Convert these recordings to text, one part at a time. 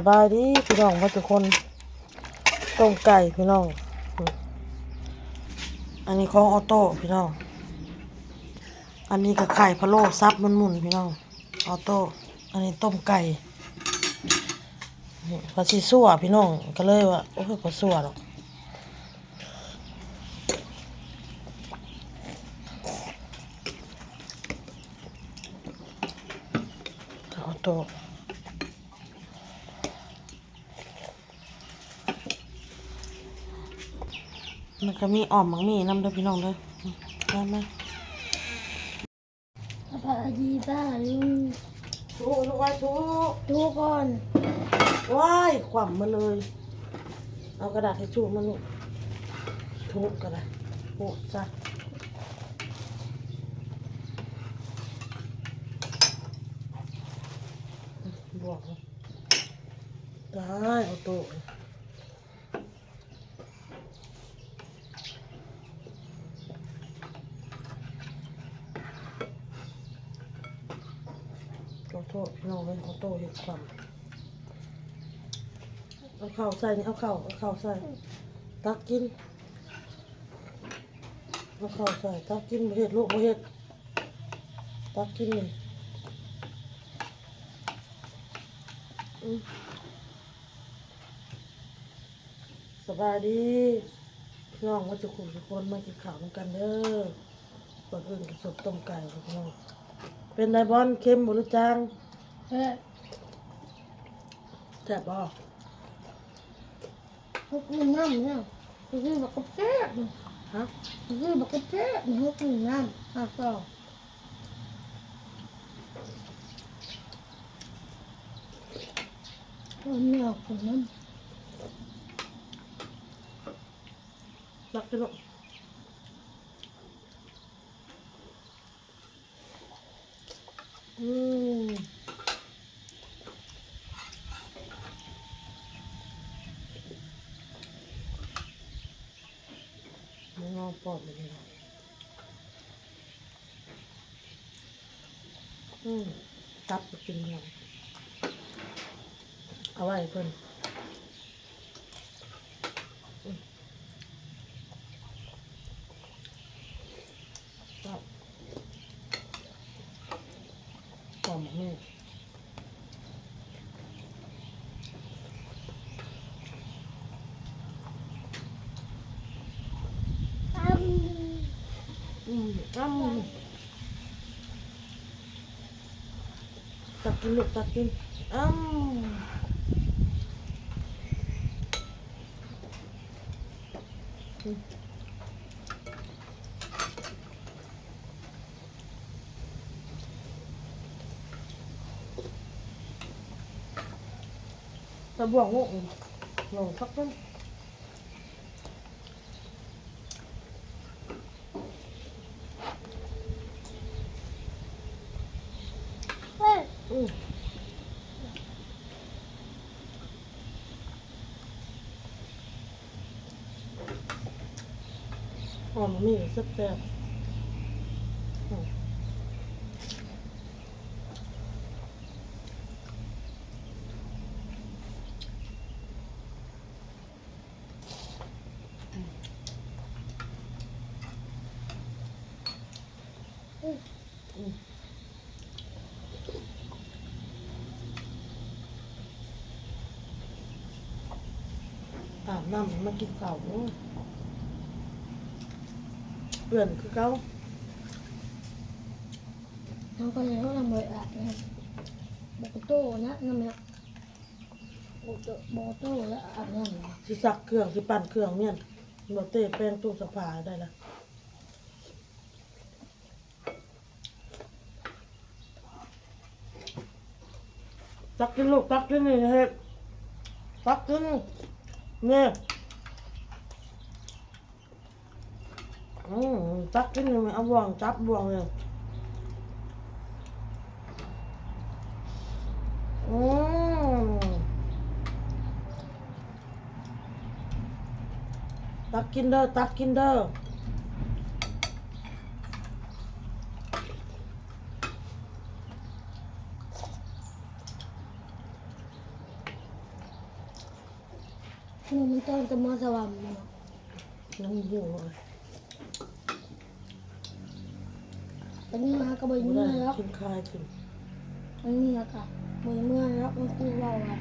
สบายดีพี่น้องว่าทุกคนต้มไก่พี่น้อง อันนี้ของออโต้พี่น้อง อันนี้ก็ไข่พะโล้ซับมันหมุนพี่น้องออโต้อันนี้ต้มไก่นี่พอสิสั่วพี่น้องก็เลยว่าโอ้ยพอสั่วหรอกออโต้ มันก็มีอ่อมมังมีน้ำเด้อพี่น้องเด้อมามาสบายดีบ้าลุงถูลูกไว้ถูดูก่อนว้ายขวำมาเลย เอากระดาษทิชชู่มาลูกทุบกระดาษโอ้ซะบวกเลยได้เอาโต๊ะ ขอโทษพี่น้องเลยเอโตเห็ดความเอาข้าวใส่นี่เอาข้าวเอาข้าวใส่ ตักกิน เอาข้าวใส่ ตักกินเห็ดลูกเห็ด ตักกินนี่สบายดีพี่น้องว่าจะคุยทุกคนมากินข้าวด้วยกันเด้อก่อนอื่นสดต้มไก่ครับพี่น้องเป็นไงบอลเค็มบรือจาง เฮ้ยแซ่บบ่พวกมึงน้ำเนี่ยพวกมึงบอกกระเจี๊ยบฮะพวกมึงบอกกระเจี๊ยบพวกมึงน้ำอะก็ตัวเหนียวคนนั้นตักกินลูกอืม ไม่ง อบเลยนะอืมตับกินยังเอาไว้เพิ่นอืมตับหอมนี่ อ้อืมอ้ำตักกินลูกตักกินอ้ำอืมตะบวกงงงงสักนึง เฮ้ย อืม หอมมีแซ่บแซ่บอืมอืมอาบน้ำมากินข้าวโอ้ย เปื่อนคือเก่าน้องก็เลยเขาทำบ่อยอะนะบอกกระโต้นะนั่นแหละบอกกระบอกกระโต้แล้วอาบน้ำนะสิซักเครื่องสิปั่นเครื่องเนี่ยบ่เตะแป้งตู้สภาได้ละตักกินลูกตักกินนี่เฮ็ดตักกินเนี่ย อืมตักกินนี่มันเอาบ่วงจับบ่วงเลยอืมตักกินเด้อตักกินเด้อคือมันต้องจะมาสว่างเนาะ น้ำหูเลยอั นนี้มาก็บ่ไม่เมื่ได้อยแล้วกินคายกินอันนี้อะค่ะบ่เมื่อยแล้วมันคือว่าว่า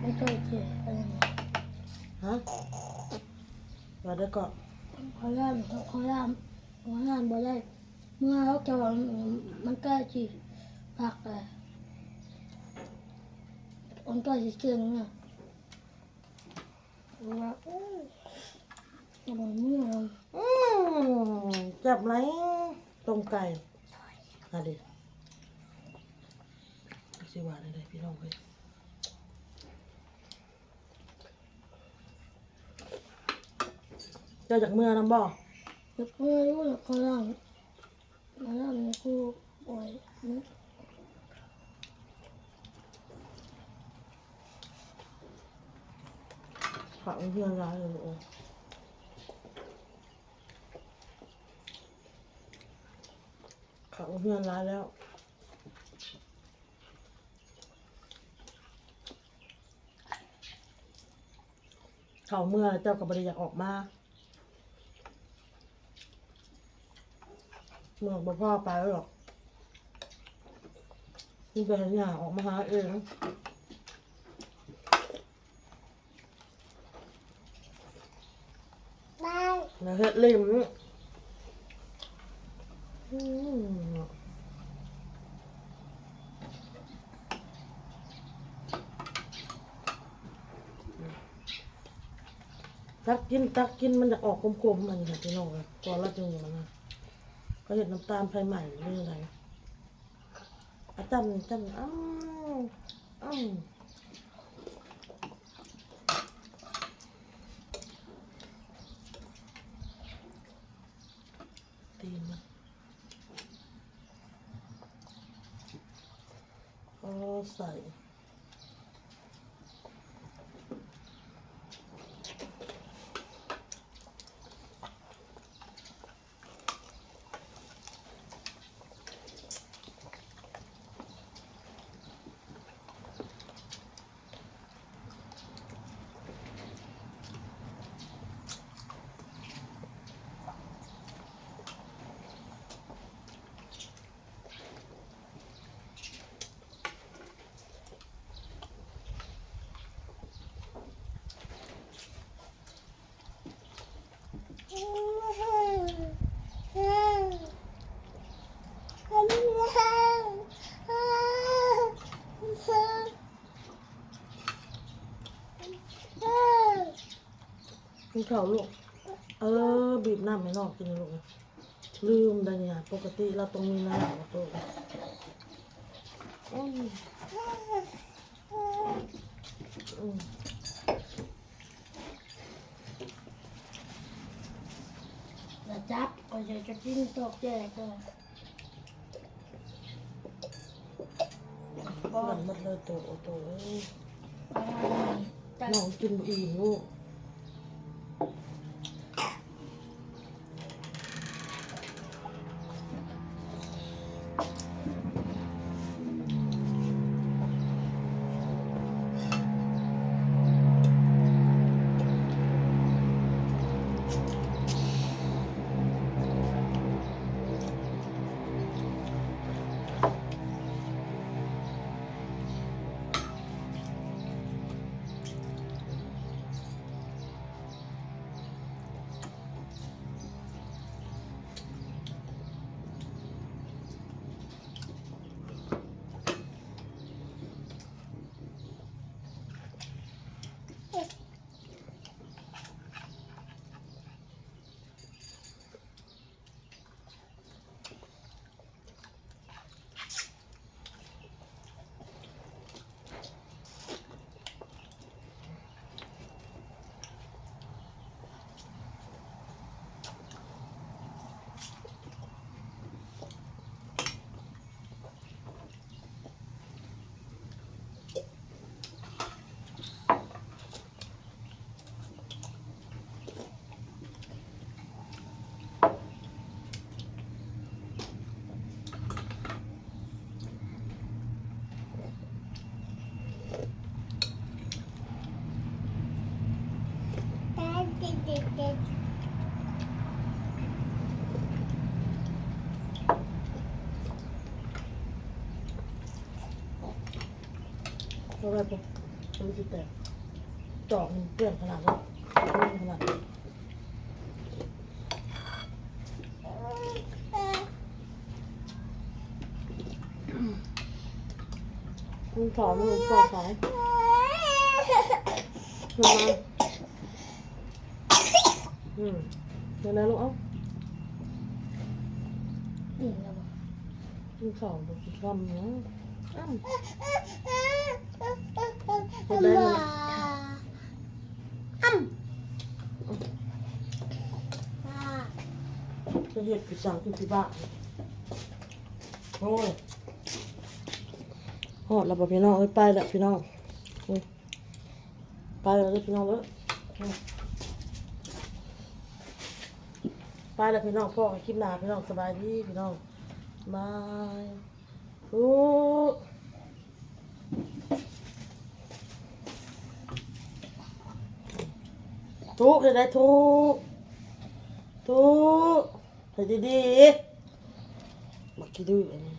มันเกิดเจ็บอะไรเนี่ยฮะว่าได้ก็ขอร่ามขอร่ามขอร่ามบ่ได้ เมื่อแล้วจะว่ามันใกล้จีพักเลยมันใกล้จะเกินเนี่ยว่าเอ้ยจะบ่เมื่อยแล้วอืมจับไหน ต้มไก่อะดิสิว่าได้เลยพี่น้องเฮ้ยเจ้าจากเมื่อน้ำบ่เด็กเมื่อยรู้แล้วขอร่ามขอร่ามเนี่ยกูปล่อยนี่ฝังเพื่อนร้ายเลยโอ้ ขังเพื่อนร้ายแล้ว เขาเมื่อเจ้ากับบริยากออกมา เมื่อบ่พ่อไปแล้วหรอกนี่เป็นอย่างออกมาหาเองได้นะเฮ็ดลิมอืม ตักกินตักกินมันจะออกกลมๆมันค่ะพี่น้องอะก่อนละจังมันนะก็เห็นน้ำตาลไฟใหม่หรืออะไรอาจารย์จำอ้าวอ้าวตีนมัน ก็ใส่ กิน ข้าวลูก เออ บีบน้ำไม่นอกกินลูก ลืมได้เนี่ยปกติเราต้องมีน้ำกับตัวอืมอืมอย่าจับก็จะจะกินตกแจกเลยหลังหมดเลยตัวตัวเอ้ยแต่น้องกินบ่อิ่มลูกาไว้ปุ๊บมันจะแตกจอกมันเปื้อนขนาดนั้นเปื้อนขนาดนั้นมึงถอนมึงถอนสายลงมาอืมเดี๋ยวนะลูกเอ้านี่แล้วบ่มึงถอนดูสิคำนะอ้ำอ้ำจะเห็ดผิดสั่งผิดที่บ้านโอ้ยหอดแล้วบอกพี่น้องเอ้ยไปแล้วพี่น้องไปแล้วพี่น้องเอ้ยไปแล้วพี่น้องพ่อคลิปหนาพี่น้องสบายดีพี่น้องบายทุก ทุกเดี๋ยวได้ทุกทุกไปดีๆบักกี้ดื้ออันนี้